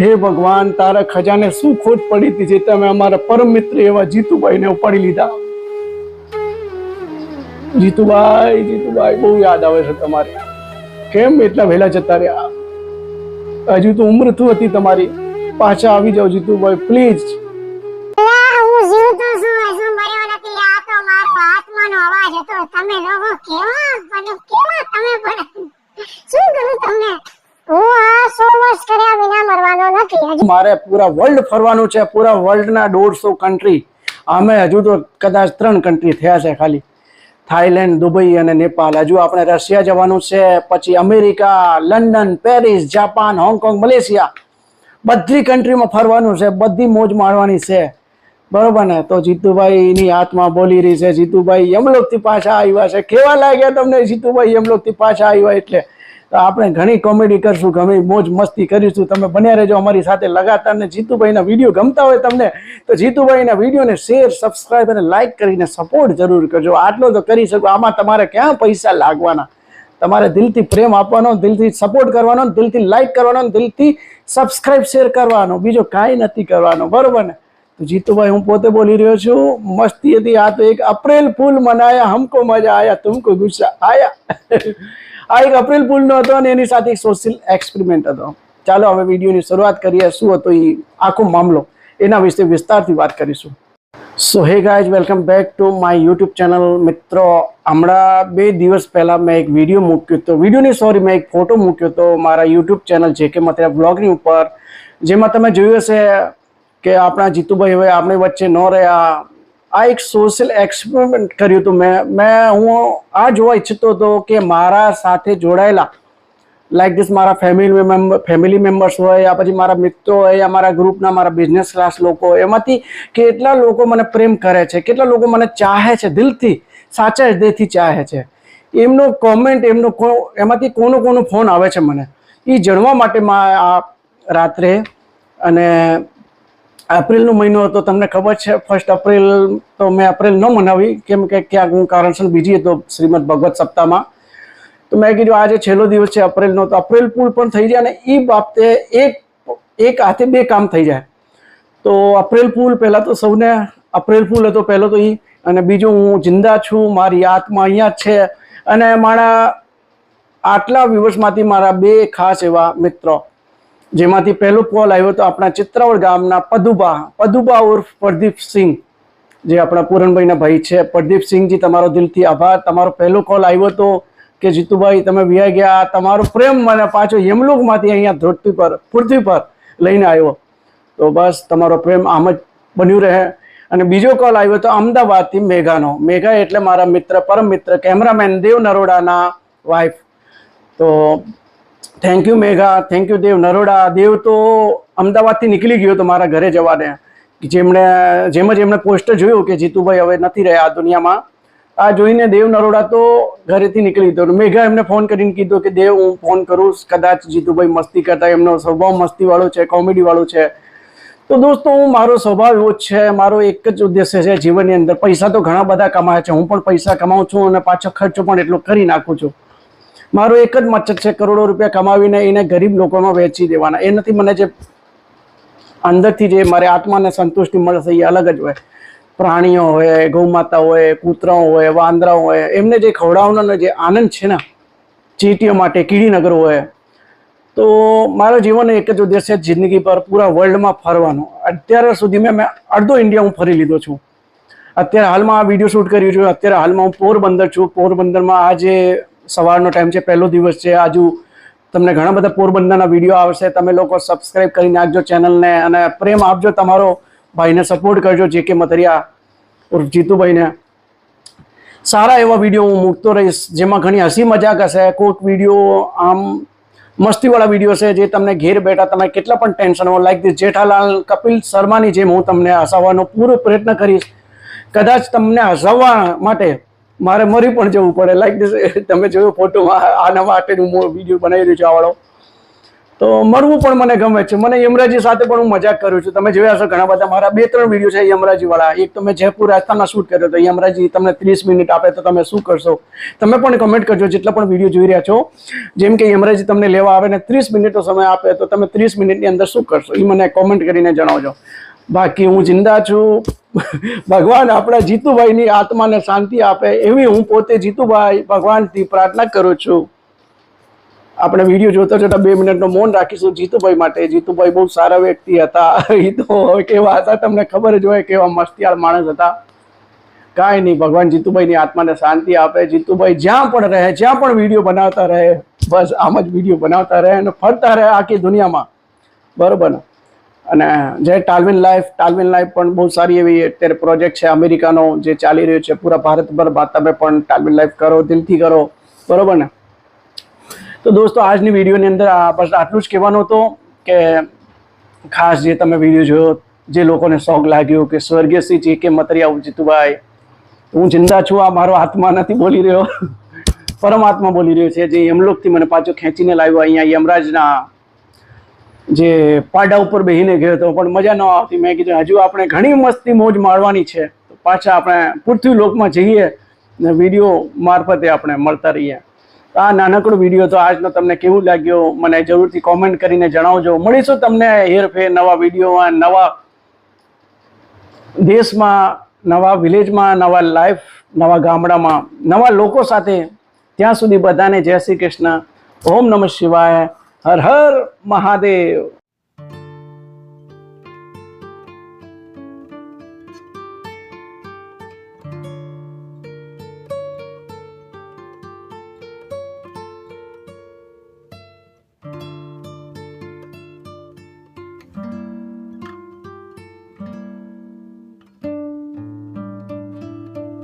હે ભગવાન, તારા ખજાને શું ખોટ પડી હતી જે તમે અમારા પરમ મિત્ર એવા જીતુભાઈને ઉપાડી લીધા? જીતુભાઈ જીતુભાઈ, બહુ યાદ આવે છે તમારે. કેમ એટલા વહેલા જતા રહ્યા? હજુ તો ઉંમર થું હતી તમારી. પાછા આવી જાઓ જીતુભાઈ, પ્લીઝ. તમે લોકો કેવા? મને કેવા તમે પણ શું કરું તમને હું આ સો વર્ષ કર્યા વિના મરવાનો નથી હજુ મારે પૂરા વર્લ્ડ ફરવાનું છે, પૂરા વર્લ્ડના દોઢસો કન્ટ્રી અમે હજુ તો કદાચ ત્રણ કન્ટ્રી થયા છે ખાલી. થાઈલેન્ડ, દુબઈ અને નેપાલ હજુ આપણે રશિયા જવાનું છે, પછી America, London, Paris, Japan, Hong Kong, Malaysia. બધી કન્ટ્રીમાં ફરવાનું છે, બધી મોજ માણવાની છે. બરોબર ને? તો જીતુભાઈની આત્મા બોલી રહી છે, જીતુભાઈ, યમલોકથી પાછા આવ્યા છે. કેવા લાગ્યા તમને? જીતુભાઈ, યમલોકથી પાછા આવ્યા એટલે? તો આપણે ઘણી કોમેડી કરશું, ઘણી મોજ મસ્તી કરીશું. તમે બન્યા રહેજો અમારી સાથે લગાતાર ને જીતુભાઈના વીડિયો ગમતા હોય તમને, તો જીતુભાઈના વિડીયોને શેર સબસ્ક્રાઈબ અને લાઇક કરીને સપોર્ટ જરૂર કરજો. આટલો તો કરી શકો. આમાં તમારે ક્યાં પૈસા લાગવાના? તમારે દિલથી પ્રેમ આપવાનો, દિલથી સપોર્ટ કરવાનો, દિલથી લાઈક કરવાનો, દિલથી સબસ્ક્રાઇબ શેર કરવાનો. બીજો કાંઈ નથી કરવાનો. બરોબર ને? તો જીતુભાઈ હું પોતે બોલી રહ્યો છું મસ્તી હતી આ તો એક અપ્રેલ ફૂલ મનાયા હમકો મજા આયા તુમકો ગુસ્સા આયા આ એક અપ્રેલ ફૂલનો હતો અને એની સાથે એક સોશિયલ એક્સપેરિમેન્ટ હતો ચાલો હવે વિડીયોની શરૂઆત કરીએ શું હતો એ આખો મામલો, એના વિશે વિસ્તારથી વાત કરીશું। So hey guys welcome back to my YouTube channel મિત્રો, હમણાં બે દિવસ પહેલાં મેં એક વીડિયો મૂક્યો હતો. વિડીયોની સોરી મેં એક ફોટો મૂક્યો હતો મારા યુટ્યુબ ચેનલ જે કે મતલબ બ્લોગની ઉપર, જેમાં તમે જોયું હશે કે આપણા જીતુભાઈ હવે આપણી વચ્ચે ન રહ્યા. આ એક સોશિયલ એક્સપેરિમેન્ટ કર્યું હતું. મેં મેં, હું આ જોવા ઈચ્છતો હતો કે મારા સાથે જોડાયેલા લાઈક ધીસ મારા ફેમિલી મેમ્બર ફેમિલી મેમ્બર્સ હોય યા પછી મારા મિત્રો હોય યા મારા ગ્રુપના મારા બિઝનેસ ક્લાસ લોકો એમાંથી કેટલા લોકો મને પ્રેમ કરે છે, કેટલા લોકો મને ચાહે છે, દિલથી, સાચા હૃદયથી ચાહે છે. એમનો કોમેન્ટ એમનો એમાંથી કોનો કોનો ફોન આવે છે મને. એ જાણવા માટે મા આ રાત્રે અને એપ્રિલનો મહિનો હતો, તમને ખબર છે? ફર્સ્ટ એપ્રિલ તો મેં એપ્રિલ ન મનાવી, કેમ કે ક્યાંક હું કારણસર બીજી હતો શ્રીમદ ભગવત સપ્તાહમાં. તો મેં કીધું, આજે છેલ્લો દિવસ છે એપ્રિલનો તો એપ્રિલ પુલ પણ થઈ જાય અને એ બાબતે એક એક હાથે બે કામ થઈ જાય. તો એપ્રિલ પુલ પહેલાં તો સૌને એપ્રિલ પુલ હતો પહેલો તો એ અને બીજું હું જિંદા છું, મારી આત્મા અહીંયા જ છે. અને મારા આટલા દિવસમાંથી મારા બે ખાસ એવા મિત્રો જેમાંથી પહેલો કોલ આવ્યો તો આપણા ચિત્રાવડ ગામના પદુબા પદુબા ઉર્ફ પ્રદીપસિંહ જે આપણા પૂરણભાઈના ભાઈ છે. પ્રદીપસિંહજી તમારો દિલથી આભાર. તમારો પહેલો કોલ આવ્યો હતો કે, જીતુભાઈ, તમે વ્યાઈ ગયા. તમારો પ્રેમ મને પાછો યમલોકમાંથી અહીંયા ધરતી પર, પૃથ્વી પર લઈને આવ્યો. તો બસ, તમારો પ્રેમ આમ જ બન્યું રહે. અને બીજો કોલ આવ્યો તો અમદાવાદથી મેઘાનો. મેઘા એટલે મારા મિત્ર, પરમ મિત્ર, કેમેરામેન દેવ નરોડાના વાઇફ તો thank you Megha thank you Dev Naroda Dev તો અમદાવાદથી નીકળી ગયો તો મારા ઘરે જવાને. જેમણે, જેમ જ એમણે પોસ્ટર જોયું કે જીતુભાઈ હવે નથી રહ્યા આ દુનિયામાં. આ જોઈને દેવ નરોડા તો ઘરેથી નીકળી ગયો. મેઘા એમને ફોન કરીને કીધું કે દેવ હું ફોન કરું કદાચ જીતુભાઈ મસ્તી કરતા, એમનો સ્વભાવ મસ્તીવાળો છે કોમેડી વાળો છે. તો દોસ્તો, હું, મારો સ્વભાવ એવો જ છે. મારો એક જ ઉદ્દેશ્ય છે જીવનની અંદર. પૈસા તો ઘણા બધા કમાય છે. હું પણ પૈસા કમાઉં છું અને પાછો ખર્ચો પણ એટલો કરી નાખું છું. મારો એક જ મચક છે, કરોડો રૂપિયા કમાવીને એને ગરીબ લોકોમાં વેચી દેવાના. એ નથી મને જે અંદરથી જે મારે આત્માને સંતુષ્ટિ મળશે એ અલગ જ હોય. પ્રાણીઓ હોય, ગૌમાતા હોય, કૂતરાઓ હોય, વાંદરાઓ હોય, એમને જે ખવડાવવાનો જે આનંદ છે ને, ચીટીઓ માટે, કીડીનગર હોય, તો મારો જીવન એક જ ઉદ્દેશ છે જિંદગી પર પૂરા વર્લ્ડમાં ફરવાનો. અત્યાર સુધી મેં મેં અડધો ઇન્ડિયા હું ફરી લીધો છું. અત્યારે હાલમાં આ વીડિયો શૂટ કર્યું છું, અત્યારે હાલમાં હું પોરબંદર છું. પોરબંદરમાં આજે સવારનો ટાઈમ છે, પહેલો દિવસ છે, આજુ તમને ઘણા બધા પોરબંદરના વીડિયો આવશે, તમે લોકો સબસ્ક્રાઈબ કરી નાખજો ચેનલને અને પ્રેમ આપજો તમારો ભાઈને સપોર્ટ કરજો જે કે મતરિયા ઉર્ફ જીતુભાઈને. સારા એવા વીડિયો હું મૂકતો રહીશ, જેમાં ઘણી હસી મજાક હશે કોઈક વીડિયો આમ મસ્તીવાળા વીડિયો છે જે તમને ઘેર બેઠા તમે કેટલા પણ ટેન્શન હોય લાઈક દિસ જેઠાલાલ કપિલ શર્માની જેમ હું તમને હસાવવાનો પૂરો પ્રયત્ન કરીશ. કદાચ તમને હસાવવા માટે મારે મરી પણ જવું પડે લાઈક દિસ તમે જોયો ફોટોમાં આના માટે હું વીડિયો બનાવી રહ્યો છું આવાળો તો મળવું પણ મને ગમે છે. મને યમરાજી સાથે પણ હું મજાક કરું છું. તમે જોયા હશો ઘણા બધા મારા બે ત્રણ વીડિયો છે યમરાજીવાળા એક તો મેં જયપુર રાજસ્થાનમાં શૂટ કર્યો તો યમરાજી તમને ત્રીસ મિનિટ આપે તો તમે શું કરશો? તમે પણ કમેન્ટ કરજો જેટલા પણ વીડિયો જોઈ રહ્યા છો. જેમ કે યમરાજી તમને લેવા આવે ને ત્રીસ મિનિટનો સમય આપે તો તમે ત્રીસ મિનિટની અંદર શું કરશો? એ મને કોમેન્ટ કરીને જણાવજો. બાકી હું જિંદા છું. ભગવાન આપણા જીતુભાઈની આત્માને શાંતિ આપે એવી હું પોતે જીતુભાઈ ભગવાનથી પ્રાર્થના કરું છું. આપણે વીડિયો જોતા જોતા બે મિનિટનો મૌન રાખીશું જીતુભાઈ માટે. જીતુભાઈ બહુ સારા વ્યક્તિ હતા. એ તો કેવા હતા તમને ખબર જ હોય કેવા મસ્તિયાળ માણસ હતા. કાંઈ નહીં, ભગવાન જીતુભાઈની આત્માને શાંતિ આપે. જીતુભાઈ જ્યાં પણ રહે, જ્યાં પણ વીડિયો બનાવતા રહે, બસ આમ જ વીડિયો બનાવતા રહે અને ફરતા રહે આખી દુનિયામાં. બરોબર ને? અને જે ટાલવિન લાઈફ ટાલવિન લાઈફ પણ બહુ સારી એવી અત્યારે પ્રોજેક્ટ છે, અમેરિકાનો જે ચાલી રહ્યો છે, પૂરા ભારતભર. બા- તમે પણ ટાલવિન લાઈફ કરો, દિલથી કરો. બરોબર ને? તો દોસ્તો, આજની વિડીયોની અંદર બસ આટલું જ કહેવાનું હતું કે ખાસ જે તમે વીડિયો જોયો, જે લોકોને શોખ લાગ્યો કે સ્વર્ગીય શ્રી જે કે મતરિયા જીતુભાઈ, હું જિંદા છું, આ મારો આત્મા નથી બોલી રહ્યો. પરમાત્મા બોલી રહ્યો છે. જે યમલોકથી મને પાછો ખેંચીને લાવ્યો અહીંયા યમરાજના જે પાડા ઉપર બેહીને ગયો હતો, પણ મજા ન આવતી. મેં કીધું, હજુ આપણે ઘણી મસ્તી મોજ માણવાની છે. તો પાછા આપણે પૃથ્વી લોકમાં જઈએ ને વીડિયો મારફતે આપણે મળતા રહીએ. આ નાનકડો વીડિયો તો આજનો તમને કેવું લાગ્યો? મને જરૂરથી કોમેન્ટ કરીને જણાવજો. મળીશું તમને હેરફેર નવા વિડીયોમાં, નવા દેશમાં, નવા વિલેજમાં નવા લાઈફ નવા ગામડામાં, નવા લોકો સાથે. ત્યાં સુધી બધાને જય શ્રી કૃષ્ણ. ઓમ નમઃ શિવાય. હર હર મહાદેવ.